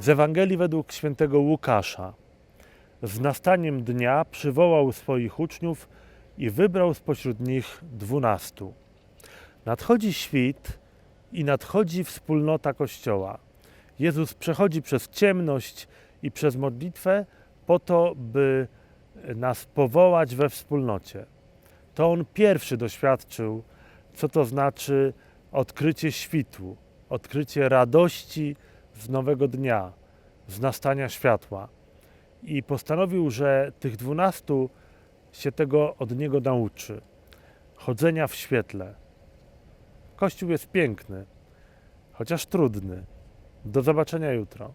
Z Ewangelii według świętego Łukasza. Z nastaniem dnia przywołał swoich uczniów i wybrał spośród nich dwunastu. Nadchodzi świt i nadchodzi wspólnota Kościoła. Jezus przechodzi przez ciemność i przez modlitwę po to, by nas powołać we wspólnocie. To On pierwszy doświadczył, co to znaczy odkrycie świtu, odkrycie radości z nowego dnia, z nastania światła. I postanowił, że tych dwunastu się tego od Niego nauczy. Chodzenia w świetle. Kościół jest piękny, chociaż trudny. Do zobaczenia jutro.